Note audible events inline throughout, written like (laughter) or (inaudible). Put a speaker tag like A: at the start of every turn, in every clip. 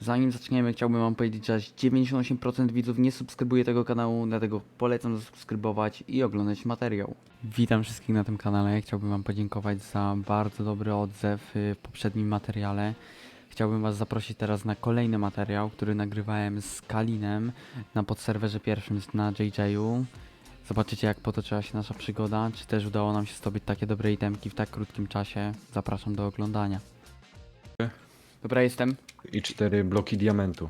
A: Zanim zaczniemy, chciałbym wam powiedzieć, że aż 98% widzów nie subskrybuje tego kanału, dlatego polecam zasubskrybować i oglądać materiał. Witam wszystkich na tym kanale. Chciałbym wam podziękować za bardzo dobry odzew y, w poprzednim materiale. Chciałbym was zaprosić teraz na kolejny materiał, który nagrywałem z Kalinem na podserwerze pierwszym na JJ-u. Zobaczycie jak potoczyła się nasza przygoda, czy też udało nam się zdobyć takie dobre itemki w tak krótkim czasie. Zapraszam do oglądania. Dobra, jestem.
B: I cztery bloki diamentu.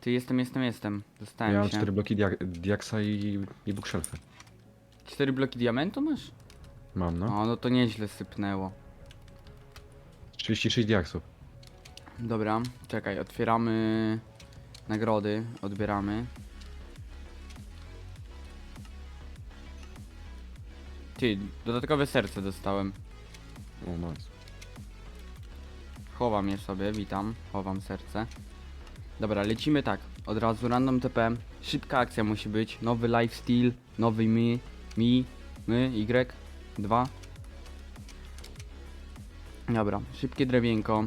A: Ty jestem, jestem, jestem. Dostałem
B: Ja mam
A: się.
B: cztery bloki dia diaksa i, i bookshelfy.
A: Cztery bloki diamentu masz?
B: Mam, no.
A: O, no to nieźle sypnęło.
B: 36 diaksów.
A: Dobra, czekaj, otwieramy nagrody, odbieramy. Ty, dodatkowe serce dostałem.
B: O, nice.
A: Chowam je sobie, witam, chowam serce. Dobra, lecimy tak, od razu random TP, szybka akcja musi być, nowy lifestyle, nowy mi, mi, my, y, 2. Dobra, szybkie drewienko.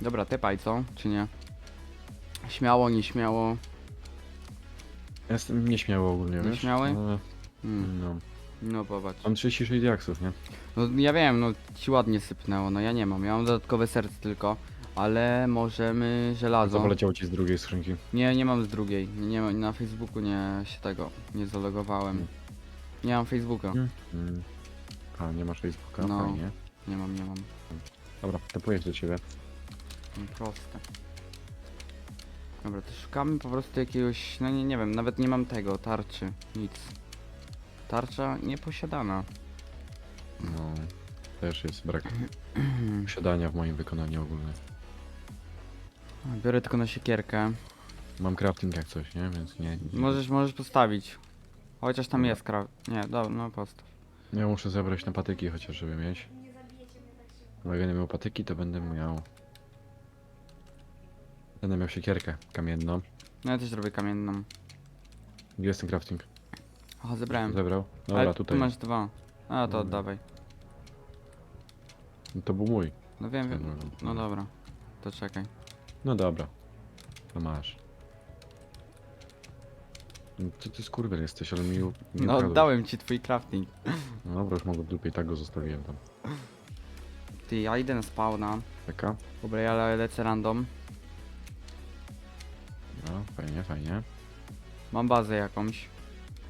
A: Dobra, tepaj co, czy nie? Śmiało, nieśmiało.
B: Ja Jestem nieśmiały ogólnie, wiesz?
A: Nieśmiały?
B: Ale,
A: Hmm,
B: no.
A: No popatrz.
B: Mam 36 diaksów, nie?
A: No ja wiem, no ci ładnie sypnęło, no ja nie mam, ja mam dodatkowe serce tylko, ale możemy
B: Co
A: żelazo.
B: poleciało ci z drugiej skrzynki?
A: Nie, nie mam z drugiej, nie, ma- na Facebooku nie się tego, nie zalogowałem. Nie mam Facebooka,
B: Mm. A, nie masz Facebooka?
A: No.
B: Fajnie.
A: nie mam, nie mam.
B: Dobra, tepuję do ciebie.
A: No, proste. Dobra, to szukamy po prostu jakiegoś, no nie, nie wiem, nawet nie mam tego, tarczy, nic. Tarcza nieposiadana.
B: No. Też jest brak posiadania w moim wykonaniu ogólnie.
A: Biorę tylko na siekierkę.
B: Mam crafting jak coś, nie? Więc nie... nie.
A: Możesz, możesz postawić. Chociaż tam
B: Dobra.
A: jest kraw. Nie, dobra, no postaw.
B: Ja muszę zabrać na patyki chociaż, żeby mieć. Bo jak będę miał patyki, to będę miał... Będę miał siekierkę kamienną.
A: No ja też robię kamienną.
B: Gdzie jest ten crafting?
A: O, zebrałem.
B: Zebrał? Dobra,
A: Ale
B: tutaj.
A: tu masz dwa. A, to
B: Dobra.
A: oddawaj.
B: No to był mój.
A: No wiem, wiem. No dobra. To czekaj.
B: No dobra. To masz. No Ty, ty skurwiel jesteś, ale mi nie
A: No
B: ukradłeś.
A: oddałem ci twój crafting.
B: No dobra, już mogę w dupie i tak go zostawiłem tam.
A: Ty, ja idę na spawna.
B: Taka?
A: Dobra, ja le- lecę random.
B: No, fajnie, fajnie.
A: Mam bazę jakąś.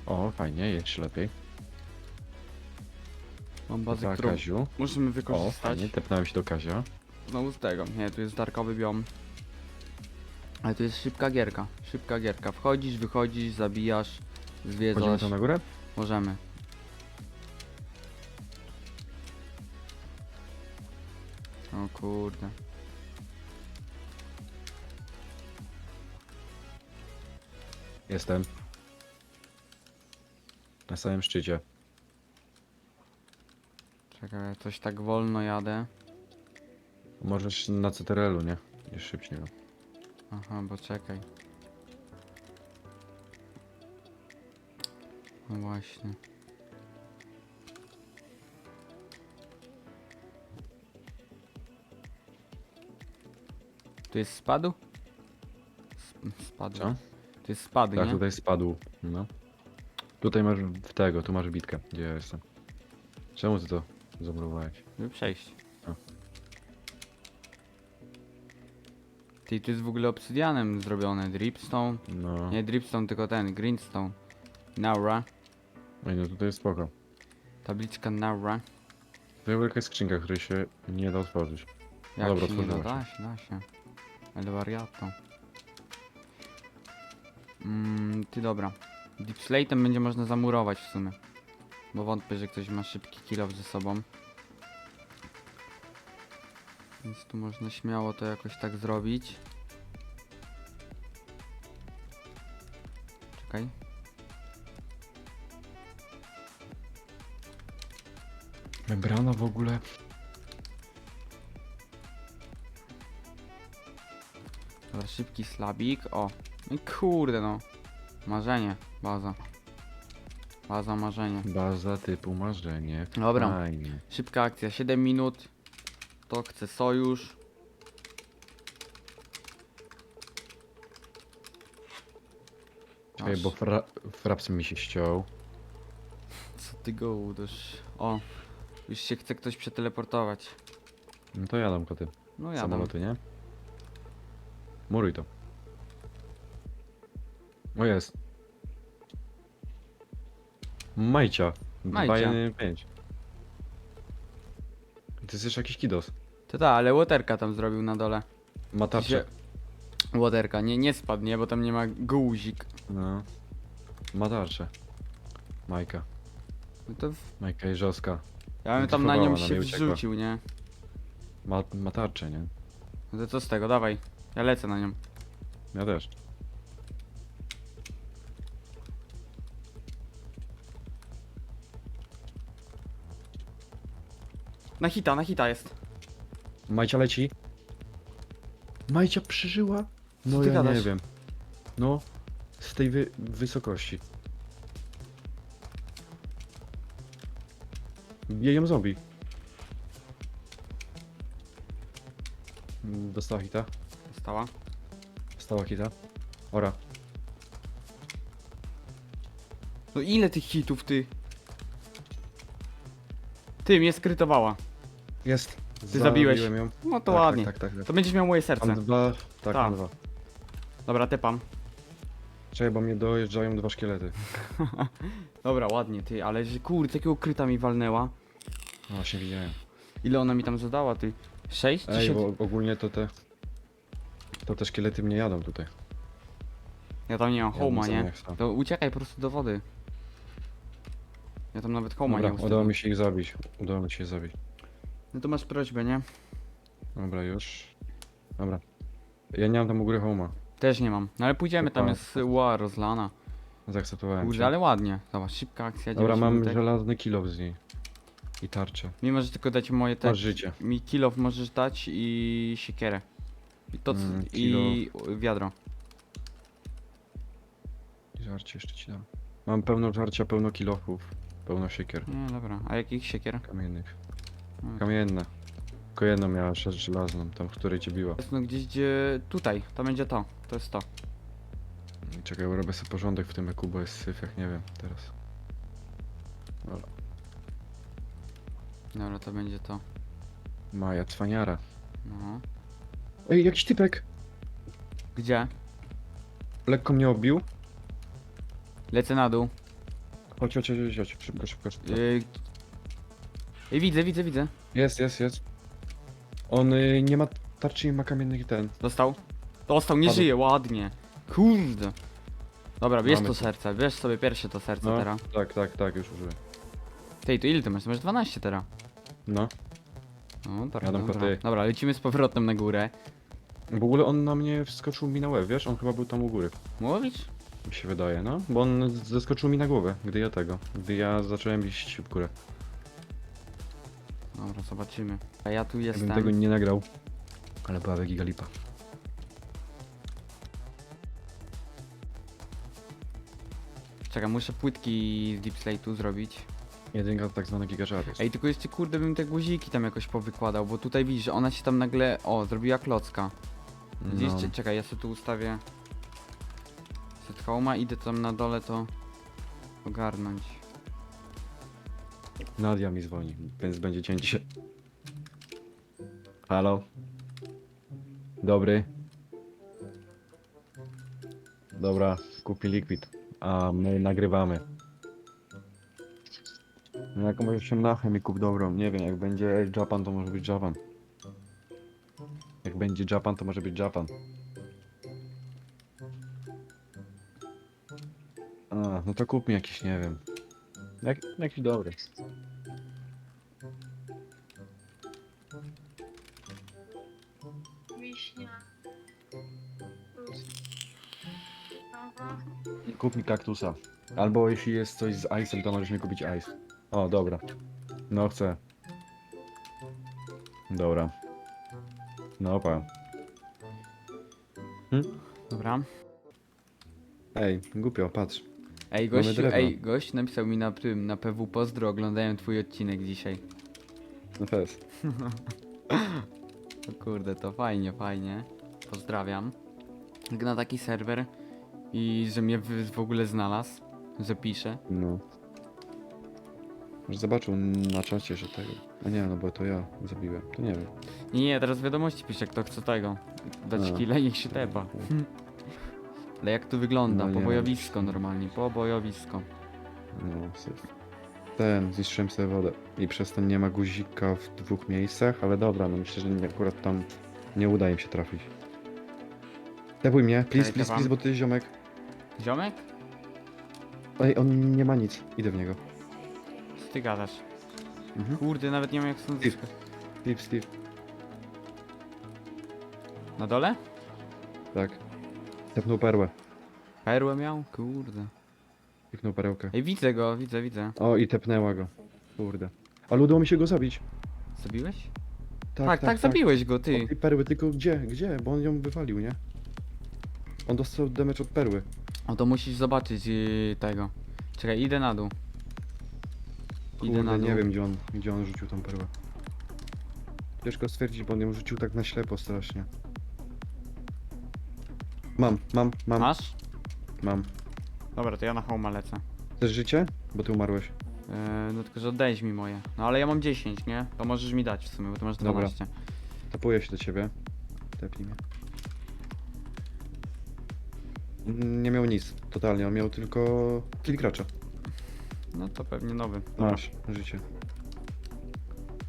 B: O, fajnie, jeszcze lepiej.
A: Mam bazę,
B: Za
A: którą
B: Kaziu.
A: musimy
B: O,
A: wykorzystać.
B: fajnie, tepnąłem się do Kazia.
A: Znowu z tego. Nie, tu jest darkowy biom. Ale tu jest szybka gierka. Szybka gierka. Wchodzisz, wychodzisz, zabijasz,
B: Chodzimy
A: zwiedzasz.
B: tam na górę?
A: Możemy. O kurde.
B: Jestem. Na samym szczycie.
A: Czekaj, coś tak wolno jadę.
B: Możesz na CTRL-u, nie? Jest szybciej. No.
A: Aha, bo czekaj. No właśnie. Tu jest spadu? Sp- Spadł.
B: Co?
A: Tu jest spady,
B: Tak,
A: nie?
B: tutaj spadł. No. Tutaj masz w tego, tu masz bitkę, gdzie ja jestem. Czemu ty to zamurowałeś?
A: Żeby przejść.
B: A.
A: Ty, tu jest w ogóle obsydianem zrobione. Dripstone.
B: No.
A: Nie dripstone, tylko ten, greenstone. Naura.
B: Ej, no tutaj jest spoko.
A: Tabliczka Naura.
B: To jest jakaś skrzynka, której się nie da otworzyć.
A: Jak
B: Dobra,
A: się nie da,
B: otworzyła
A: da się, da się. Ale wariato. Mm, ty dobra. Deep Slate'em będzie można zamurować w sumie. Bo wątpię, że ktoś ma szybki kill off ze sobą. Więc tu można śmiało to jakoś tak zrobić. Czekaj.
B: Membrana w ogóle.
A: Dobra, szybki slabik. O. No kurde no. Marzenie, baza. Baza marzenie.
B: Baza typu marzenie.
A: Dobra.
B: Fajnie.
A: Szybka akcja, 7 minut. To chce sojusz.
B: Czekaj, bo fra fraps mi się ściął.
A: Co ty go uderz? O, już się chce ktoś przeteleportować.
B: No to jadam koty.
A: No ja.
B: Samolotu, nie? Muruj to. O jest. Majcia.
A: Majcia.
B: 5. To jest jeszcze jakiś kidos.
A: To tak, ale łoterka tam zrobił na dole.
B: Ma tarczę.
A: Łoterka, nie, nie spadł, nie, bo tam nie ma guzik.
B: No. Ma tarczę. Majka.
A: No to w...
B: Majka Jeżowska.
A: ja bym tam na nią
B: ona
A: się
B: uciekła.
A: wrzucił, nie?
B: Ma, ma tarczę, nie?
A: No to co z tego, dawaj. Ja lecę na nią.
B: Ja też.
A: Na hita, na hita jest.
B: Majcia leci. Majcia przeżyła? No
A: ty
B: ja
A: gadasz?
B: nie wiem. No, z tej wy wysokości. Bije ją zombie. Mm, Dostała hita.
A: Stała.
B: Dostała hita. Ora.
A: No ile tych hitów, ty? Ty, mnie skrytowała.
B: Jest.
A: Ty zabiłeś.
B: Zabiłem ją.
A: No to
B: tak,
A: ładnie.
B: Tak, tak, tak.
A: To będziesz miał moje serce.
B: Mam dwa. Tak,
A: Tak.
B: mam dwa.
A: Dobra, tepam.
B: Czekaj, bo mnie dojeżdżają dwa szkielety. (laughs)
A: Dobra, ładnie, ty, ale że kurde, takiego kryta mi walnęła.
B: No właśnie widziałem.
A: Ile ona mi tam zadała, ty? 6 czy
B: Ej,
A: 7?
B: bo ogólnie to te... To te szkielety mnie jadą tutaj.
A: Ja tam nie mam
B: za
A: nie? To uciekaj po prostu do wody. Ja tam nawet homa nie
B: Dobra,
A: ustawiam.
B: udało mi się ich zabić. Udało mi się ich zabić.
A: No to masz prośbę, nie?
B: Dobra, już. Dobra. Ja nie mam tam u góry homa.
A: Też nie mam. No ale pójdziemy, tam jest ła rozlana.
B: Zaakceptowałem
A: Kurde,
B: cię.
A: ale ładnie. Zobacz, szybka akcja.
B: Dobra,
A: 9
B: mam
A: minutek.
B: żelazny kilo z niej. I tarczę.
A: Mimo, że tylko dać moje te...
B: Masz życie.
A: Mi kilof możesz dać i siekierę. I to c-
B: Mm,
A: i wiadro.
B: I żarcie jeszcze ci dam. Mam pełno żarcia, pełno kilofów. Pełno siekier.
A: Nie, dobra. A jakich siekier?
B: Kamiennych.
A: No,
B: Kamienne. Tylko jedną miała jeszcze żelazną, tam w której cię biła.
A: Jest no gdzieś gdzie... Tutaj, to będzie to. To jest to.
B: Czekaj, bo robię sobie porządek w tym eku, bo jest syf, jak nie wiem teraz. Dobra.
A: Dobra, to będzie to.
B: Maja, cwaniara.
A: No.
B: Ej, jakiś typek!
A: Gdzie?
B: Lekko mnie obił.
A: Lecę na dół.
B: Chodź, chodź, chodź, chodź, szybko, szybko, szybko.
A: Yy... Ej, widzę, widzę, widzę.
B: Jest, jest, jest. On y, nie ma tarczy, nie ma kamiennych i ten.
A: Dostał? Dostał, nie
B: Padł.
A: żyje, ładnie. Kurde. Dobra, bierz
B: Mamy
A: to
B: to.
A: serce, bierz sobie pierwsze to serce
B: No,
A: teraz.
B: tak, tak, tak, już użyłem.
A: Tej, to ile ty masz? Ty masz 12 teraz.
B: No.
A: No, dobra,
B: Jadą
A: dobra.
B: koty.
A: Dobra, lecimy z powrotem na górę.
B: W ogóle on na mnie wskoczył mi na łeb, wiesz? On chyba był tam u góry.
A: Mówić?
B: Mi się wydaje, no. Bo on zeskoczył mi na głowę, gdy ja tego. Gdy ja zacząłem iść w górę.
A: Dobra, zobaczymy. A ja tu
B: Ja bym
A: jestem.
B: tego nie nagrał. Ale była gigalipa.
A: Czekaj, muszę płytki z Deep Slate'u zrobić.
B: Jedynka to tak zwany gigażar jest.
A: Ej, tylko jeszcze kurde bym te guziki tam jakoś powykładał, bo tutaj widzisz, że ona się tam nagle, o, zrobiła klocka. Widzisz,
B: no.
A: Cze- czekaj, ja sobie tu ustawię set homa, idę tam na dole to ogarnąć.
B: Nadia mi dzwoni, więc będzie cięcie. Halo? Dobry. Dobra, kup mi liquid, a my nagrywamy. No jakąś osiemnachę mi kup dobrą, nie wiem, jak będzie Japan to może być Japan. Jak będzie Japan to może być Japan. A, no to kup mi jakiś, nie wiem. Jak, jakiś dobry. Kup mi kaktusa. Albo jeśli jest coś z ice'em, to możesz mi kupić ice. O, dobra. No chcę. Dobra. No pa.
A: Dobra.
B: Ej, głupio, patrz.
A: Ej,
B: Mamy
A: gościu,
B: drewno.
A: ej, gość napisał mi na tym, na PW Pozdro, oglądałem twój odcinek dzisiaj.
B: No fest. (laughs)
A: O kurde, to fajnie, fajnie. Pozdrawiam. Jak na taki serwer, I że mnie w, w ogóle znalazł, że pisze.
B: No. Może zobaczył na czacie, że tego. A nie, no bo to ja zabiłem. To nie wiem.
A: Nie, nie, teraz wiadomości pisze, kto chce tego. Dać
B: A.
A: chwilę, niech się tepa. (laughs) Ale jak tu wygląda?
B: No nie.
A: Pobojowisko normalnie, pobojowisko.
B: No, syf. Ten, zniszczyłem sobie wodę. I przez ten nie ma guzika w dwóch miejscach, ale dobra, no myślę, że nie, akurat tam nie uda im się trafić. Tepuj mnie, please, please,
A: tepam.
B: please, bo ty ziomek.
A: Ziomek?
B: Ej, on nie ma nic. Idę w niego.
A: Co ty gadasz?
B: Mhm.
A: Kurde, nawet nie wiem jak stąd
B: Steve.
A: zyskać.
B: Steve, Steve.
A: Na dole?
B: Tak. Tepnął perłę.
A: Perłę miał? Kurde.
B: Piknął perełkę.
A: Ej, widzę go, widzę, widzę.
B: O, i tepnęła go. Kurde. Ale udało mi się go zabić.
A: Zabiłeś? Tak, tak,
B: tak,
A: zabiłeś go,
B: Od
A: ty.
B: tej perły, tylko gdzie? Gdzie? Bo on ją wywalił, nie? On dostał damage od perły.
A: O, to musisz zobaczyć yy, tego. Czekaj, idę na dół. Idę na
B: Kurde,
A: dół.
B: nie wiem gdzie on, gdzie on rzucił tą perłę. Ciężko stwierdzić, bo on ją rzucił tak na ślepo strasznie. Mam, mam, mam,
A: Masz?
B: mam.
A: Dobra, to ja na homa lecę.
B: Chcesz życie? Bo ty umarłeś.
A: Yy, no tylko, że oddajesz mi moje. No ale ja mam 10, nie? To możesz mi dać w sumie, bo ty masz
B: Dobra.
A: 12.
B: Tapuję się do ciebie. Tepnij mnie. Nie miał nic, totalnie. On miał tylko kill gracza.
A: No to pewnie nowy. Dobra.
B: Masz, życie.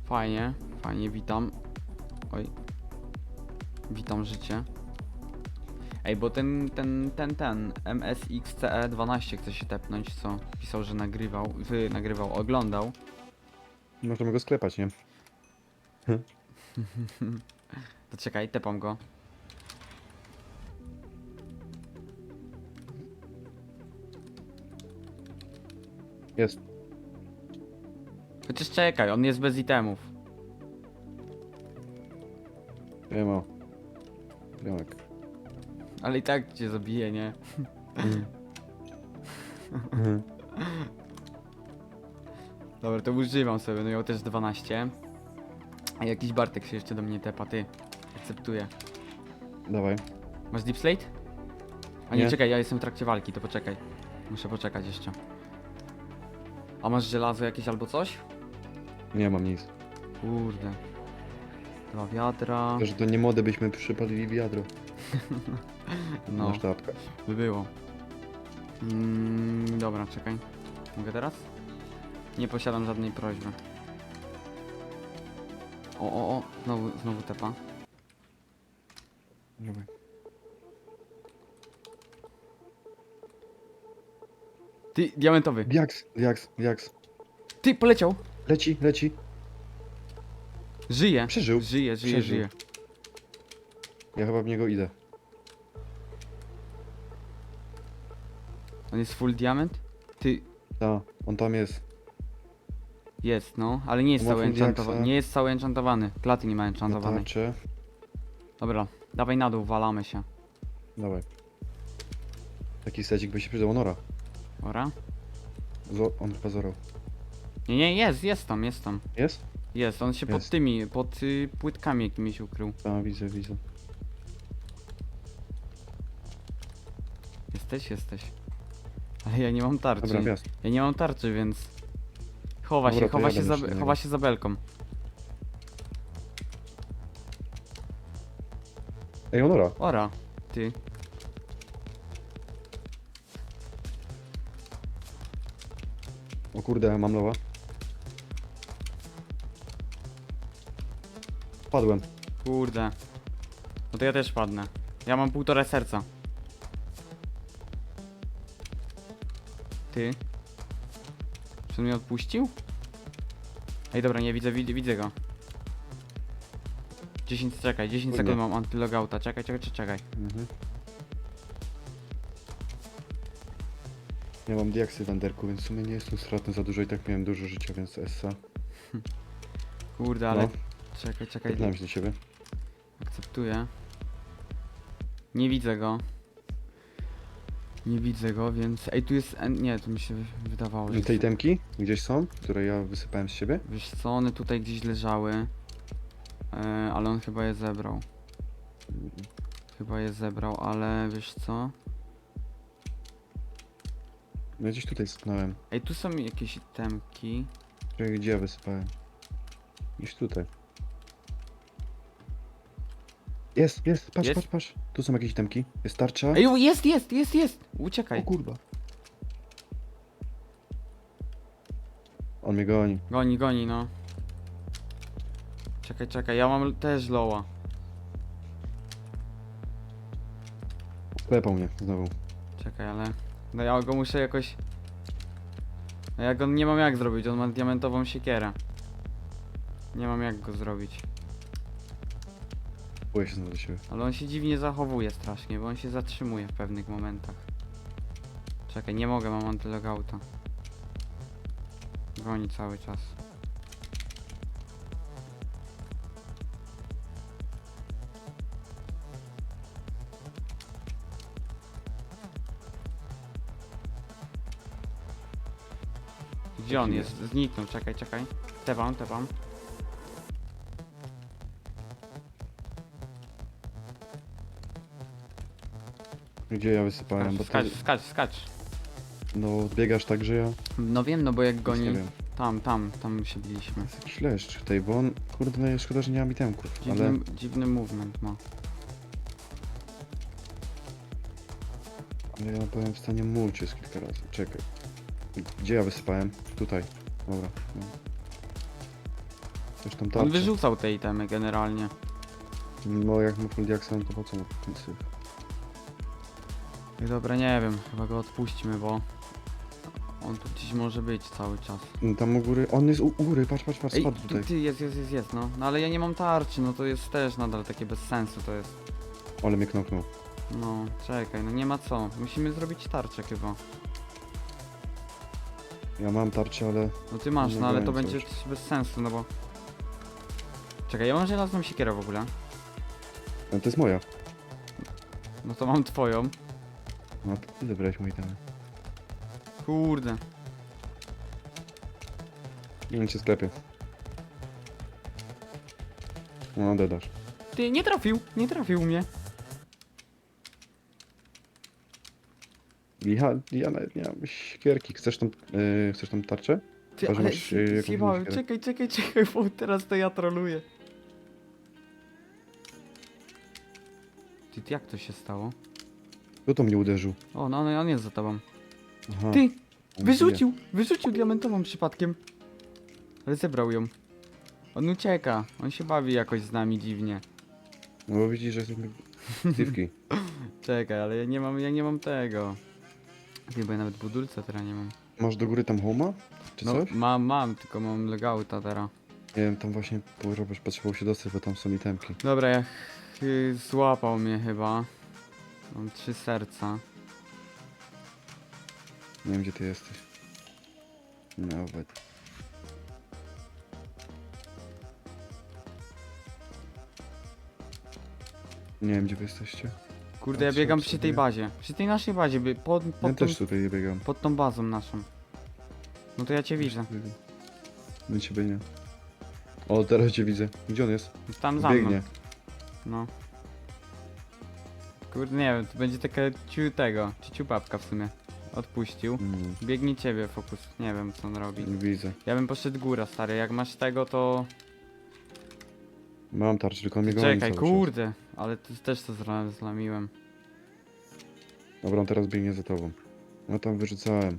A: Fajnie, fajnie, witam. Oj. Witam życie. Ej, bo ten, ten, ten, ten MSXCE12 chce się tepnąć, co pisał, że nagrywał, wy nagrywał, oglądał.
B: Możemy go sklepać, nie? (laughs)
A: To czekaj, tepam go.
B: Jest.
A: Chociaż czekaj, on jest bez itemów.
B: Nie ma. Ziomek.
A: Ale i tak cię zabije, nie?
B: Mhm. (laughs)
A: Dobra, to używam sobie, no miał też 12. A jakiś Bartek się jeszcze do mnie tepa, ty. Akceptuję.
B: Dawaj.
A: Masz deep slate? A nie,
B: Nie.
A: czekaj, ja jestem w trakcie walki, to poczekaj. Muszę poczekać jeszcze. A masz żelazo jakieś albo coś?
B: Nie mam nic.
A: Kurde. Dwa wiadra.
B: To, że to nie mody byśmy przypalili wiadro. (laughs)
A: No,
B: Na sztabkę.
A: by było. Mm, dobra, czekaj. Mogę teraz? Nie posiadam żadnej prośby. O, o, o, znowu, znowu tepa.
B: Dawaj.
A: Ty, diamentowy.
B: Diaks, diaks, diaks.
A: Ty, poleciał.
B: Leci, leci.
A: Żyje.
B: Przeżył.
A: Żyje, żyje,
B: Przeżył.
A: żyje.
B: Ja chyba w niego idę.
A: On jest full diament? Ty,
B: Ta, on tam jest.
A: jest no, ale nie jest
B: Ma
A: cały
B: full
A: enchantowany.
B: diaksa.
A: Nie jest cały enchantowany. Platy nie ma
B: Na
A: enchantowanej.
B: tarczę.
A: Dobra, dawaj na dół, walamy się.
B: Dawaj. Taki secik by się przydał. Nora.
A: Ora?
B: Zo on chyba zorał.
A: Nie, nie, jest, jest tam, jest tam.
B: Jest?
A: Jest, on się pod
B: Jest.
A: tymi, pod y, płytkami jakimiś ukrył.
B: A, widzę, widzę.
A: Jesteś, jesteś. Ale ja nie mam tarczy.
B: Dobra, wjazd.
A: Ja nie mam tarczy, więc... Chowa
B: Dobra,
A: się,
B: to
A: chowa
B: jadę
A: się, za,
B: jeszcze do niego.
A: chowa się za belką.
B: Ej, Onora.
A: Ora, ty.
B: O kurde, mam lowa. Padłem.
A: Kurde. No to ja też padnę. Ja mam półtora serca. Ty. Czy on mnie odpuścił? Ej, dobra, nie widzę, widzę, widzę go. 10, czekaj, 10
B: Kurde.
A: sekund mam antylogouta, czekaj, czekaj, czekaj, czekaj.
B: Mhm. Ja mam diaksy w Enderku, więc w sumie nie jestem stratny za dużo i tak miałem dużo życia, więc Essa. (laughs)
A: Kurde, ale...
B: No,
A: Czekaj, czekaj,
B: Tepnąłem się do ciebie.
A: akceptuję. Nie widzę go. Nie widzę go, więc... Ej, tu jest... en- Nie, tu mi się wy- wydawało, że...
B: Te itemki gdzieś są, które ja wysypałem z siebie?
A: Wiesz co, one tutaj gdzieś leżały. E, ale on chyba je zebrał. Chyba je zebrał, ale wiesz co?
B: Ja gdzieś tutaj sypnąłem.
A: Ej, tu są jakieś temki.
B: Czekaj, gdzie ja wysypałem? Gdzieś tutaj. Jest, jest, patrz,
A: Jest?
B: patrz, patrz. Tu są jakieś temki. Jest tarcza.
A: Ej, jest, jest, jest, jest!
B: o
A: Uciekaj.
B: kurwa. On mnie goni.
A: Goni, goni, no. Czekaj, czekaj, ja mam też loła.
B: Klepał mnie znowu.
A: Czekaj, ale... No ja go muszę jakoś... No ja go nie mam jak zrobić, on ma diamentową siekierę. Nie mam jak go zrobić.
B: Boję się do siebie.
A: Ale on się dziwnie zachowuje strasznie, bo on się zatrzymuje w pewnych momentach. Czekaj, nie mogę, mam antylogauta. Goni cały czas. Gdzie on jest? Zniknął, czekaj, czekaj. Tepam, tepam.
B: Gdzie ja wysypałem? Bo
A: Skacz,
B: to,
A: skacz, skacz, skacz.
B: no biegasz tak, że ja
A: No wiem, no bo jak goni...
B: nie wiem.
A: Tam, tam, tam się biliśmy.
B: Jest jakiś leszcz tutaj, bo on, kurde, no szkoda, że nie mam itemków,
A: Dziwny,
B: ale
A: dziwny movement ma.
B: ale ja byłem w stanie mulczyć kilka razy. Czekaj. Gdzie ja wysypałem? Tutaj. Dobra. No. Coś tam
A: On
B: tarczy.
A: wyrzucał te itemy generalnie.
B: No jak mu full diaksa, no to po co mu ten syf?
A: I dobra, nie wiem, chyba go odpuśćmy, bo on tu gdzieś może być cały czas.
B: No tam u góry, on jest u, u góry, patrz, patrz, patrz,
A: Ej,
B: spadł tutaj.
A: ty, jest, jest, jest, jest, no. No ale ja nie mam tarczy, no to jest też nadal takie bez sensu to jest.
B: Ale mnie knoknął.
A: No, czekaj, no nie ma co. Musimy zrobić tarczę chyba.
B: Ja mam tarczę, ale
A: No ty masz, no ale to będzie
B: coś.
A: bez sensu, no bo... Czekaj, ja mam żelazną siekierę w ogóle.
B: no, to jest moja.
A: No to mam twoją.
B: No to ty zabrałeś moje itemy.
A: Kurde.
B: Nie wiem, cię sklepie. No, dedasz.
A: Ty, nie trafił, nie trafił mnie.
B: Ja, ja nawet nie mam siekierki. Chcesz tą, yy, chcesz tą tarczę?
A: Ty,
B: Chyba, że
A: ale
B: masz, y, jakąś
A: zjebałem,
B: siekierę.
A: czekaj, czekaj, czekaj, bo teraz to ja troluję. Ty, ty, jak to się stało?
B: Kto to mnie uderzył?
A: O, no, no on jest za tobą.
B: Aha.
A: Ty,
B: on
A: wyrzucił, wyrzucił diamentową przypadkiem. Ale zebrał ją. On ucieka, on się bawi jakoś z nami dziwnie.
B: No bo widzisz, że jesteśmy. (laughs)
A: Czekaj, ale ja nie mam, ja nie mam tego. Ty, bo ja nawet budulca teraz nie mam.
B: Masz do góry tam homa? Czy
A: No,
B: coś?
A: mam, mam, tylko mam legauta teraz.
B: Nie wiem, tam właśnie Robert potrzebował się dostać, bo tam są itemki.
A: Dobra, ja ch- złapał mnie chyba. Mam trzy serca.
B: Nie wiem, gdzie ty jesteś. Nawet. Nie wiem, gdzie wy jesteście.
A: Kurde, ja
B: Patrzę
A: biegam przy tej bazie. Przy tej naszej bazie, by pod,
B: Ja
A: pod, tą,
B: też tutaj biegam.
A: pod tą bazą naszą. No to ja cię widzę.
B: No ciebie nie. O, teraz cię widzę. Gdzie on jest?
A: Tam za mną.
B: Biegnie.
A: No. Kurde, nie wiem, to będzie taka ciu tego, czy ciupapka w sumie. Odpuścił.
B: Mm,
A: Biegnie ciebie, fokus. Nie wiem, co on robi.
B: widzę.
A: Ja bym poszedł góra, stary. Jak masz tego, to...
B: Mam tarczę, tylko on mnie goni
A: Czekaj,
B: cały czas.
A: kurde. Ale to też to zla- zlamiłem.
B: Dobra, on teraz biegnie za tobą. No tam wyrzucałem.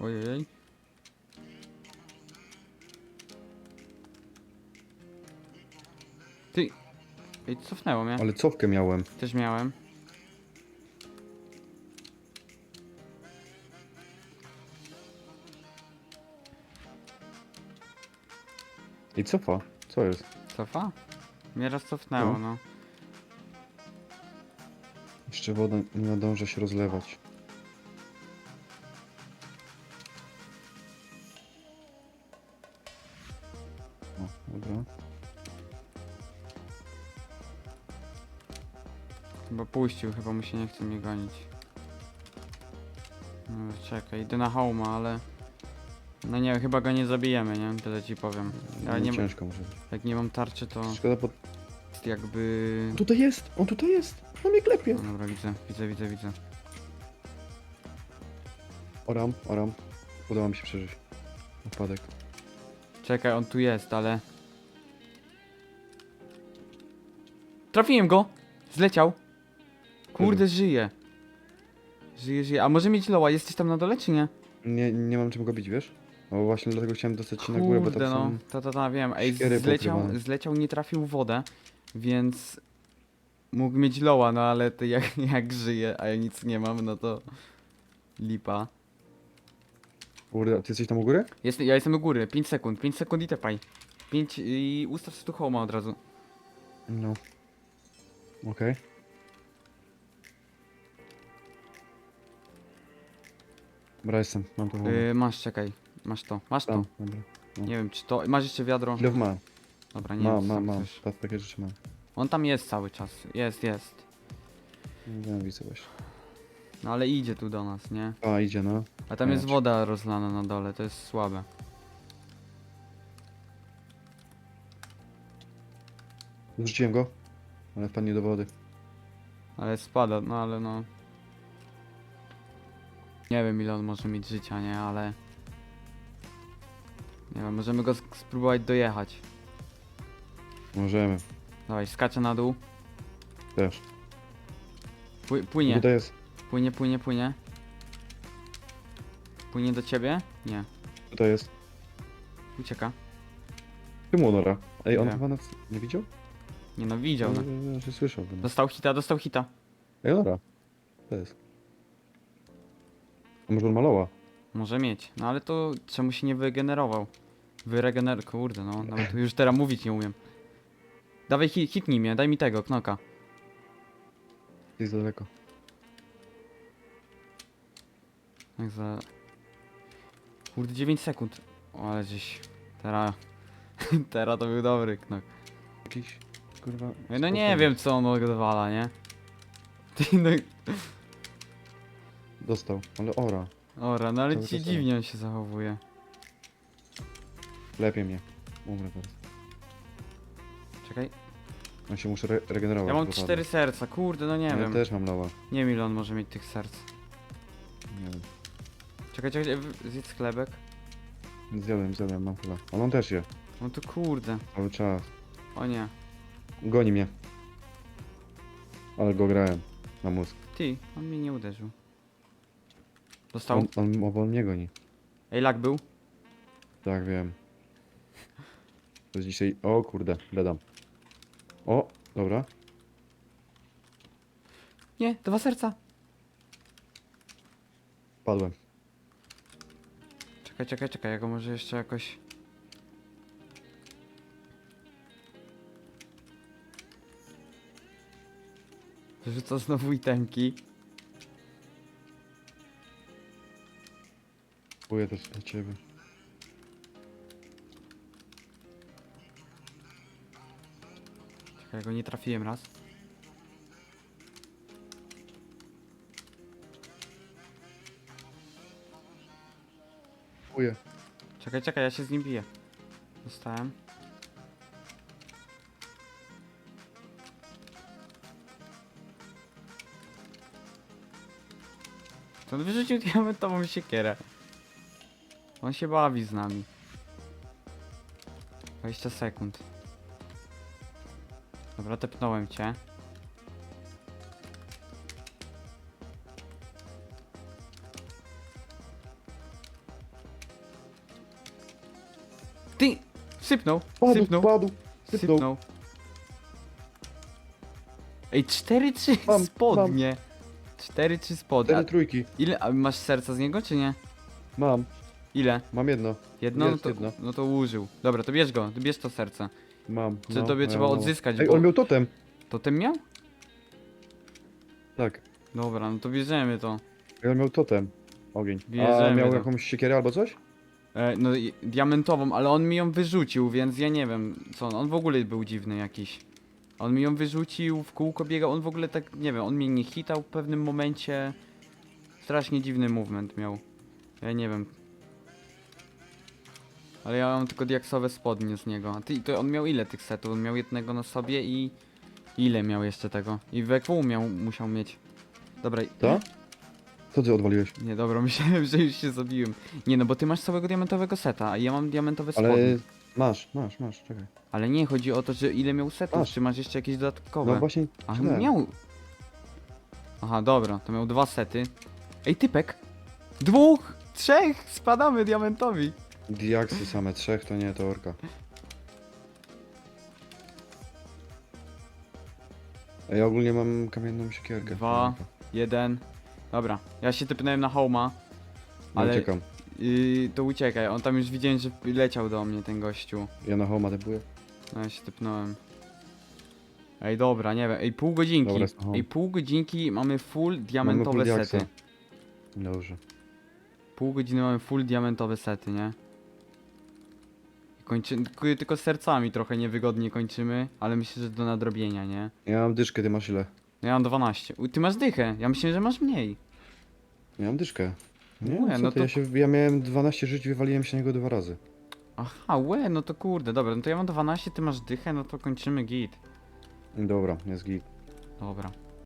A: Ojej. Ty... Ej, cofnęło mnie.
B: Ale cofkę miałem.
A: Też miałem.
B: I cofa. Co jest?
A: Cofa? Mnie raz cofnęło,
B: No.
A: no.
B: Jeszcze woda nie nadąża się rozlewać. O, dobra.
A: Chyba puścił, chyba mu się nie chce mnie gonić. No, czekaj, idę na homa, ale... No nie, chyba go nie zabijemy, nie? Tyle ci powiem. Ale
B: No,
A: nie,
B: ciężko może być.
A: jak nie mam tarczy, to
B: Szkoda, bo...
A: jakby...
B: Tutaj jest! On tutaj jest! On mnie klepie!
A: No dobra, widzę, widzę, widzę, widzę.
B: Oram, oram. Udało mi się przeżyć. Upadek.
A: Czekaj, on tu jest, ale... Trafiłem go! Zleciał. Kurde, żyje. Żyje, żyje. A może mieć loła? Jesteś tam na dole, czy nie?
B: Nie, nie mam czym go bić, wiesz? No właśnie dlatego chciałem dostać się na górę, bo
A: Kurde,
B: tam
A: no.
B: są...
A: To, to, to, wiem. Ej, zleciał,
B: pokrywane.
A: zleciał, nie trafił w wodę, więc... Mógł mieć loła, no ale ty jak, (laughs) jak żyje, a ja nic nie mam, no to... Lipa.
B: Kurde, a ty jesteś tam u góry?
A: Jest, ja jestem u góry, 5 sekund, 5 sekund i tepaj. 5 i ustaw sobie tu homa od razu.
B: No. Okej. Dobra, jestem, mam to wodę.
A: Yy, masz, czekaj. Masz to, masz to.
B: Tam, dobra. no.
A: Nie wiem, czy to... Masz jeszcze wiadro?
B: Ile mam?
A: Dobra, nie
B: Mam,
A: wiem,
B: mam, mam. Tak, takie rzeczy mam.
A: On tam jest cały czas. Jest, jest.
B: Nie wiem, widzę właśnie.
A: No ale idzie tu do nas, nie?
B: A, idzie, no.
A: A tam jest woda rozlana na dole, to jest słabe.
B: Wrzuciłem go, ale wpadnie do wody.
A: Ale spada, no ale no... Nie wiem ile on może mieć życia, nie? Ale... Nie wiem, możemy go sk- spróbować dojechać.
B: Możemy.
A: Dawaj, skacze na dół.
B: Też.
A: Pły- płynie,
B: Tutaj jest.
A: płynie, płynie, płynie. Płynie do ciebie? Nie.
B: Tutaj jest.
A: Ucieka.
B: Ty Monora. Ej, on
A: Nie.
B: chyba nas nie widział?
A: Nie no, widział. No.
B: Nie, że słyszał.
A: Dostał hita, dostał hita.
B: Ej, Nora. To jest. A może on maloła?
A: Może mieć. No ale to czemu się nie wygenerował? Wyregener... Kurde no, nawet już teraz mówić nie umiem. Dawaj hit, hitnij mnie, daj mi tego, knoka.
B: Jest daleko.
A: Jak za... Kurde, 9 sekund. O, ale gdzieś... Teraz... (laughs) teraz to był dobry knok.
B: Jakiś, kurwa...
A: No, nie wiem co on odwala, nie? Ty (laughs) no...
B: Dostał, ale ora.
A: Ora, no ale ci dziwnie on się zachowuje.
B: Lepiej mnie. Umrę teraz.
A: Czekaj.
B: On się muszę re regenerować.
A: Ja mam
B: bo.
A: 4 serca, kurde, no nie
B: ja
A: wiem.
B: też mam loła.
A: Nie wiem ile on może mieć tych serc.
B: Nie wiem.
A: Czekaj, czekaj, zjedz chlebek.
B: Zjadłem, zjadłem, mam chyba. Ale on też je.
A: No to kurde.
B: Cały czas.
A: O nie.
B: Goni mnie. Ale go grałem. Na mózg.
A: Ty, on mnie nie uderzył. Dostał.
B: On, on, on, on mnie goni.
A: Ej, lag był.
B: Tak, wiem. To jest dzisiaj... O kurde, bedam. O, dobra.
A: Nie, dwa serca.
B: Padłem.
A: Czekaj, czekaj, czekaj, ja go może jeszcze jakoś... Wyrzuca znowu itemki.
B: Dziękuję też dla ciebie.
A: Ja go nie trafiłem raz.
B: Dziękuję.
A: Czekaj, czekaj, ja się z nim biję. Dostałem. To on wyrzucił diamentową siekierę. On się bawi z nami. 20 sekund. Dobra, tepnąłem cię. Ty! Sypnął!
B: Padł,
A: Sypnął!
B: padł. Sypnął.
A: Sypnął. Ej, 4-3
B: Mam,
A: spodnie. 4-3 spodnie.
B: Cztery
A: A
B: trójki.
A: ile? A masz serca z niego, czy nie?
B: Mam.
A: Ile?
B: Mam jedno.
A: Jedno? No to,
B: jedno.
A: no to użył. Dobra, to bierz go, to bierz to serce.
B: Mam.
A: Czy
B: no,
A: tobie
B: no,
A: trzeba
B: no.
A: odzyskać,
B: Ej,
A: bo...
B: on miał totem.
A: To ten miał?
B: Tak.
A: Dobra, no to bierzemy to.
B: Ej, on miał totem. Ogień. A
A: Bierzemy
B: miał
A: to.
B: jakąś siekierę albo coś?
A: E, no i- diamentową, ale on mi ją wyrzucił, więc ja nie wiem co on, on w ogóle był dziwny jakiś. On mi ją wyrzucił, w kółko biegał, on w ogóle tak, nie wiem, on mnie nie hitał w pewnym momencie. Strasznie dziwny movement miał. Ja nie wiem. Ale ja mam tylko diaksowe spodnie z niego. A ty, to on miał ile tych setów? On miał jednego na sobie i... Ile miał jeszcze tego? I we kół miał, musiał mieć. Dobra, i-
B: To? Co ty odwaliłeś?
A: Nie, dobra, (laughs) myślałem, że już się zabiłem. Nie, no bo ty masz całego diamentowego seta, a ja mam diamentowe
B: Ale
A: spodnie.
B: masz, masz, masz, czekaj.
A: Ale nie, chodzi o to, że ile miał setów,
B: Masz.
A: czy masz jeszcze jakieś dodatkowe?
B: No właśnie,
A: A miał. Aha, dobra, to miał dwa sety. Ej, typek! Dwóch! Trzech! Spadamy diamentowi!
B: Diaksy same trzech, to nie, to orka. A ja ogólnie mam kamienną siekierkę.
A: Dwa. Jeden. Dobra, ja się typnąłem na homa.
B: Ale...
A: ale-
B: Uciekam.
A: To uciekaj, on tam już widziałem, że leciał do mnie ten gościu.
B: Ja na homa tepuję.
A: No ja się typnąłem. Ej, dobra, nie wiem. Ej, pół godzinki.
B: Dobra.
A: Ej, pół godzinki mamy full diamentowe
B: Mamy full
A: sety.
B: diaksa. Dobrze.
A: Pół godziny mamy full diamentowe sety, nie? Kończy... tylko- sercami trochę niewygodnie kończymy, ale myślę, że do nadrobienia, nie?
B: Ja mam dyszkę, ty masz ile?
A: No Ja mam 12. U, ty masz dychę, ja myślę, że masz mniej.
B: Ja mam dyszkę. Nie,
A: Łe,
B: no,
A: no
B: ty,
A: to-
B: ja, się, ja miałem 12 żyć, wywaliłem się na niego dwa razy.
A: Aha, łe, no to kurde, dobra, no to ja mam 12, ty masz dychę, no to kończymy git.
B: Dobra, jest git.
A: Dobra.